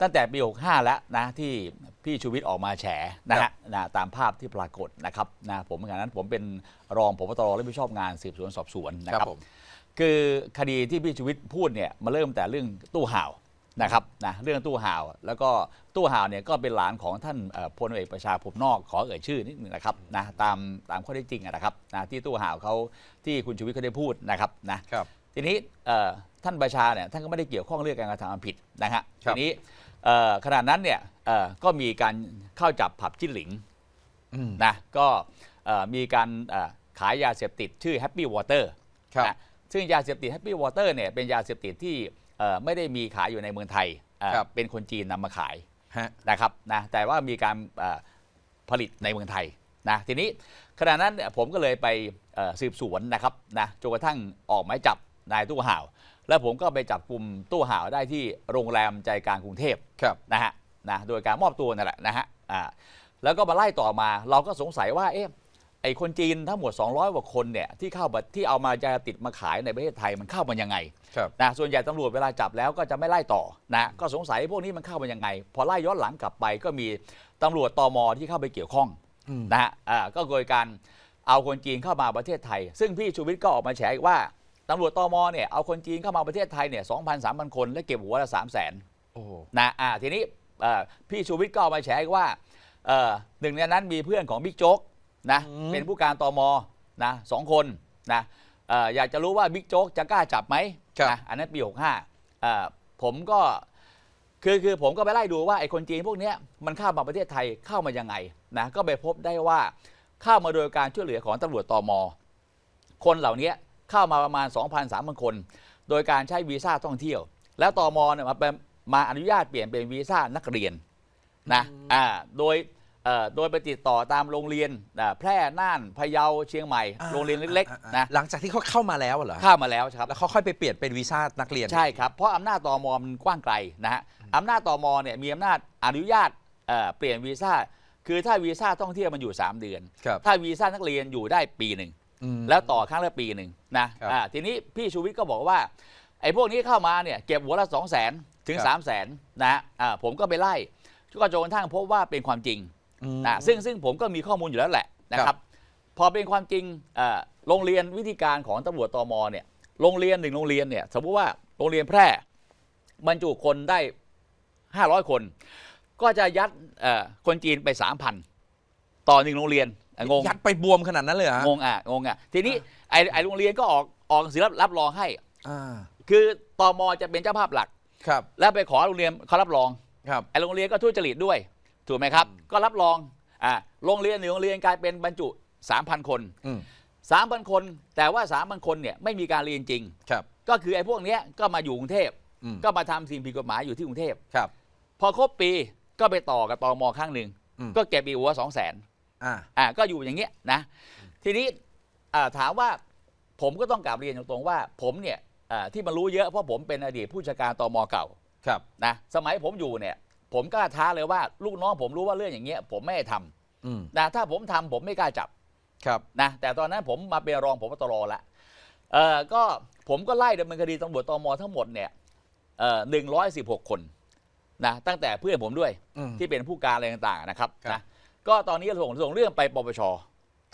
ตั้งแต่ปี 65 แล้วนะที่พี่ชูวิทย์ออกมาแฉนะฮะนะตามภาพที่ปรากฏนะครับนะผมขณะนั้นผมเป็นรองผบตรและผู้ชอบงานสืบสวนสอบสวนนะคครัรับบผมคือคดีที่พี่ชูวิทย์พูดเนี่ยมาเริ่มแต่เรื่องตู้ห่าวนะครับนะเรื่องตู้ห่าว แล้วก็ตู้ห่าวเนี่ยก็เป็นหลานของท่านเอ่อพลเอกประชาผมนอกขอเอ่ยชื่อนิดหนึ่งนะครับนะตามตามข้อเท็จจริงอะนะครับนะที่ตู้ห่าวเขาที่คุณชูวิทย์เขาได้พูดนะครับนะครับทีนี้เอ่อท่านประชาเนี่ยท่านก็ไม่ได้เกี่ยวข้องเรื่องการกระทำความผิดนะฮะครัทีบนี้เอ่อ ขณะนั้นเนี่ยเอ่อก็มีการเข้าจับผับจิ้นหลิงอืมนะก็เอ่อมีการเอ่อขายยาเสพติดชื่อ Happy Water ครับนะซึ่งยาเสพติด Happy Water เนี่ยเป็นยาเสพติดที่เอ่อไม่ได้มีขายอยู่ในเมืองไทยเอ่อครับเป็นคนจีนนำมาขายฮะนะครับนะแต่ว่ามีการเอ่อผลิตในเมืองไทยนะทีนี้ขณะนั้นเนี่ยผมก็เลยไปเอ่อสืบสวนนะครับนะจนกระทั่งออกหมายจับนายตู้ห่าว แล้วผมก็ไปจับกลุ่มตู้ห่าวได้ที่โรงแรมใจกลางกรุงเทพครับนะฮะนะโดยการมอบตัวนั่นแหละนะฮะอ่าแล้วก็มาไล่ต่อมา เราก็สงสัยว่าเอ๊ะไอคนจีนทั้งหมด 200 กว่าคนเนี่ยที่เข้ามาที่เอามายาติดมาขายในประเทศไทยมันเข้ามายังไงครับนะส่วนใหญ่ตำรวจเวลาจับแล้วก็จะไม่ไล่ต่อนะก็สงสัยพวกนี้มันเข้ามายังไง พอไล่ย้อนหลังกลับไปก็มีตำรวจตมที่เข้าไปเกี่ยวข้องอืมนะฮะอ่าก็โดยการเอาคนจีนเข้ามาประเทศไทย ซึ่งพี่ชูวิทย์ก็ออกมาแฉอีกว่า ตำรวจตมเนี่ยเอาคนจีนเข้ามาประเทศไทยเนี่ยสองพันสามพันคน และเก็บหัวละสามแสนโอ้โหนะอ่าทีนี้เอ่อพี่ชูวิทย์ก็ออกมาแฉอีกว่าเอ่อหนึ่งในนั้นมีเพื่อนของบิ๊กโจ๊กนะอืมเป็นผู้การตมนะสองคนนะเอ่ออยากจะรู้ว่าบิ๊กโจ๊กจะกล้าจับไหมนะอันนั้นปี65เอ่อผมก็คือคือผมก็ไปไล่ดูว่าไอ้คนจีนพวกเนี้ยมันเข้ามาประเทศไทยเข้ามายังไงนะก็ไปพบได้ว่าเข้ามาโดยการช่วยเหลือของตำรวจตมคนเหล่านี้ เข้ามาประมาณ 2,000-3,000 คน โดยการใช้วีซ่าท่องเที่ยว แล้วตมเนี่ยมาเป็นมาอนุญาตเปลี่ยนเป็นวีซ่านักเรียนนะอ่าโดยเอ่อโดยไปติดต่อตามโรงเรียนอ่าแพร่น่านพะเยาเชียงใหม่ อ่าโรงเรียนเล็กอ่าอ่าๆนะหลังจากที่เขาเข้ามาแล้วเหรอเข้ามาแล้วครับ แล้วเขาค่อยไปเปลี่ยนเป็นวีซ่านักเรียน ใช่ครับ เพราะอำนาจตมมันกว้างไกลนะฮะอำนาจตมเนี่ยมีอำนาจอนุญาตเอ่อเปลี่ยนวีซ่า คือถ้าวีซ่าท่องเที่ยวมันอยู่ 3 เดือน ครับ ถ้าวีซ่านักเรียนอยู่ได้ปีหนึ่ง อืม แล้วต่อครั้งละปีหนึ่งนะครับอ่าทีนี้พี่ชูวิทย์ก็บอกว่าไอ้พวกนี้เข้ามาเนี่ยเก็บหัวละสองแสนถึง ครับสามแสนนะฮะอ่าผมก็ไปไล่ก็จนกระทั่งพบว่าเป็นความจริงอืม นะซึ่งซึ่งผมก็มีข้อมูลอยู่แล้วแหละนะคครัรับ บ พอเป็นความจริงเอ่อโรงเรียนวิธีการของตำรวจตมเนี่ยโรงเรียนหนึ่งโรงเรียนเนี่ยสมมติว่าโรงเรียนแพร่บรรจุคนได้ 500 คน ก็จะยัดเอ่อคนจีนไป 3,000 ต่อหนึ่งโรงเรียนอะ งง ยัดไปบวมขนาดนั้นเลยเหรอฮะงงอะงงอะทีนี้ไอ้ไอ้โรงเรียนก็ออกออกหนังสือรับรับรองให้ อ่าคือตมจะเป็นเจ้าภาพหลัก ครับแล้วไปขอโรงเรียนเขารับรองครับ ไอ้โรงเรียนก็ทุจริตด้วย ถูกไหมครับ ก็รับรองอ่าโรงเรียนหนึ่งโรงเรียนกลายเป็นบรรจุ 3,000 คน อืม3,000 คน แต่ว่า 3,000 คนเนี่ยไม่มีการเรียนจริง ครับก็คือไอ้พวกเนี้ยก็มาอยู่กรุงเทพอืมก็มาทำสิ่งผิดกฎหมายอยู่ที่กรุงเทพ ครับ พอครบปีก็ไปต่อกับตมข้างหนึ่งอืม ก็เก็บอีกหัวสองแสน อ่าอ่าก็อยู่อย่างเงี้ยนะทีนี้อ่าถามว่าผมก็ต้องกลับเรียนตรงๆว่า ผมเนี่ยอ่าที่มารู้เยอะเพราะผมเป็นอดีตผู้จัดการตมเก่าครับนะสมัยผมอยู่เนี่ย ผมกล้าท้าเลยว่าลูกน้องผมรู้ว่าเรื่องอย่างเงี้ยผมไม่ให้ทอืมำนะถ้าผมทำผมไม่กล้าจับ ครับนะแต่ตอนนั้นผมมาเป็นรองผบตรละเอ่อก็ผมก็ไล่ดำเนินคดีตำรวจตมทั้งหมดเนี่ยเอ่อหนึ่งร้อยสิบหกคนนะตั้งแต่เพื่อนผมด้วยอืม ที่เป็นผู้การอะไรต่างๆนะครับครับ นะ ก็ตอนนี้ส่งส่งเรื่องไปปปช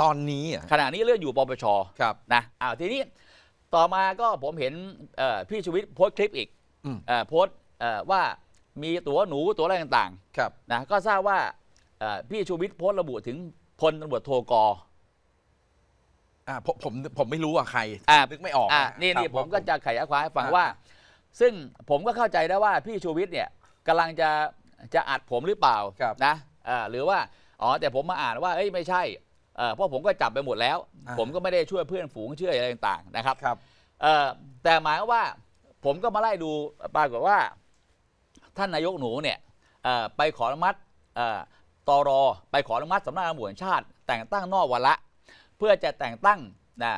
ตอนนี้อะขณะนี้เรื่องอยู่ปปชครับ นะอ้าวทีนี้ต่อมาก็ผมเห็นเอ่อพี่ชูวิทย์โพสต์คลิปอีกอืม เอ่อโพสต์เอ่อว่ามีตั๋วหนูตั๋วอะไรต่างครับ ๆนะก็ทราบว่าเอ่อพี่ชูวิทย์โพสต์ระบุถึงพลตำรวจโทกอ อ่าผมผมผมไม่รู้อะใครอ่า นึกไม่ออกอะะนี่ครับนี่ผมก็จะขยายความให้ฟังอ่า ว่า ซึ่งผมก็เข้าใจได้ว่าพี่ชูวิทย์เนี่ยกำลังจะจะอัดผมหรือเปล่าครับ นะเอ่อหรือว่า อ๋อแต่ผมมาอ่านว่าเอ้ยไม่ใช่เอ่อเพราะผมก็จับไปหมดแล้ว อ่า ผมก็ไม่ได้ช่วยเพื่อนฝูงช่วยอะไรต่างๆนะครับ ครับ เอ่อแต่หมายความว่าผมก็มาไล่ดูปรากฏว่า ท่านนายกหนูเนี่ยเอ่อไปขออนุมัติเอ่อตรไปขออนุมัติสำนักงานตำรวจแห่งชาติ แต่งตั้งนอกวาระเพื่อจะแต่งตั้งนะ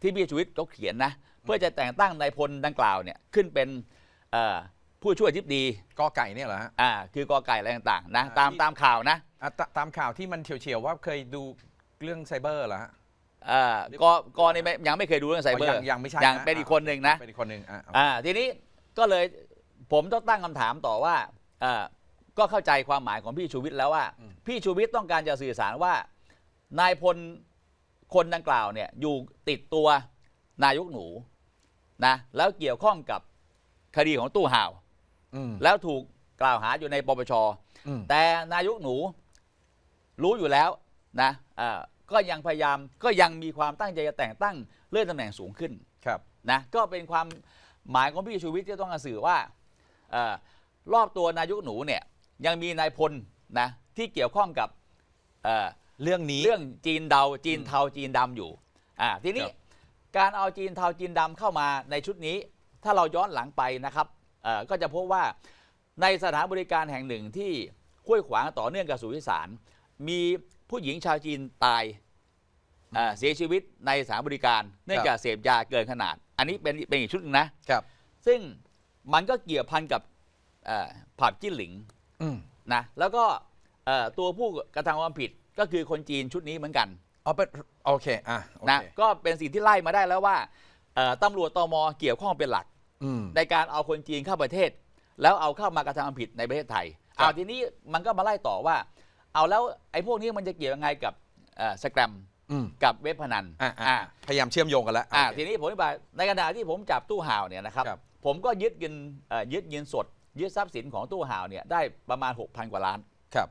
ที่พี่ชูวิทย์เขาเขียนนะเพื่อจะแต่งตั้งนายพลดังกล่าวเนี่ยขึ้นเป็นเอ่อ ผู้ช่วยทิบดีกอไก่เนี่ยเหรอฮะ อ่าคือกอไก่อะไรต่างๆนะอ่าตามที่ ตามข่าวนะอะตตามข่าวที่มันเฉียวๆว่าเคยดูเรื่องไซเบอร์เหรอฮะเอ่อกอกอนี่ไม่ยังไม่เคยดูเรื่องไซเบอร์ยังยังไม่ใช่ยังนะเป็นอีกคนหนึ่งนะ เป็นอีกคนหนึ่งอะอ่าทีนี้ก็เลยผมต้องตั้งคำถามต่อว่าเอ่อก็เข้าใจความหมายของพี่ชูวิทย์แล้วว่าอืมพี่ชูวิทย์ต้องการจะสื่อสารว่า นายพลคนดังกล่าวเนี่ยอยู่ติดตัวนายกหนูนะแล้วเกี่ยวข้องกับคดีของตู้ห่าว อืมแล้วถูกกล่าวหาอยู่ในปปช อืมแต่นายกหนูรู้อยู่แล้วนะเอ่อก็ยังพยายามก็ยังมีความตั้งใจจะแต่งตั้งเลื่อนตำแหน่งสูงขึ้นครับ นะก็เป็นความหมายของพี่ชูวิทย์ที่ต้องการสื่อว่าเออรอบตัวนายกหนูเนี่ยยังมีนายพลนะที่เกี่ยวข้องกับเอ่อ เรื่องนี้ เรื่องจีนเดาจีนเทาจีนดำอยู่อ่าทีนี้ครับ การเอาจีนเทาจีนดำเข้ามาในชุดนี้ ถ้าเราย้อนหลังไปนะครับเอ่อ ก็จะพบว่าในสถานบริการแห่งหนึ่งที่ห้วยขวางต่อเนื่องกับสุริสารมีผู้หญิงชาวจีนตายเอ่อเสียชีวิตในสถานบริการ เนื่องจากเสพยาเกินขนาด อันนี้เป็นเป็นอีกชุดหนึงนะครับ ซึ่งมันก็เกี่ยวพันกับเอ่อผับจิ้นหลิงอืมนะแล้วก็เอ่อตัวผู้กระทำความผิดก็คือคนจีนชุดนี้เหมือนกันเอาเป็นโอเคอะโอนะเคก็เป็นสิ่งที่ไล่มาได้แล้วว่าเอ่อตำรวจตมเกี่ยวข้องเป็นหลัก อืม ในการเอาคนจีนเข้าประเทศ แล้วเอาเข้ามากระทำความผิดในประเทศไทยครับ เอาทีนี้มันก็มาไล่ต่อว่า เอาแล้วไอ้พวกนี้มันจะเกี่ยวยังไงกับสแกรมอืมกับเว็บพนันอะอะอ่าพยายามเชื่อมโยงกันแล้วอ่าโอเค ทีนี้ผมอธิบายในขณะที่ผมจับตู้ห่าวเนี่ยนะครับ ครับ ผมก็ยึดเงินเอ่อยึดเงินสด ยึดทรัพย์สินของตู้ห่าวเนี่ยได้ประมาณ 6,000 กว่าล้านครับ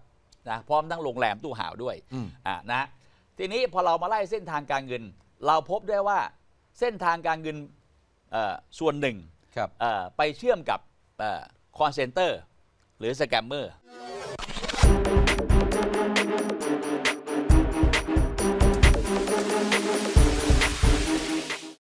นะพร้อมทั้งโรงแรมตู้ห่าวด้วย อืม อ่านะทีนี้พอเรามาไล่เส้นทางการเงิน เราพบได้ว่าเส้นทางการเงินเอ่อส่วนหนึ่งครับเอ่อ ไปเชื่อมกับคอนเซนเตอร์หรือสแกมเมอร์「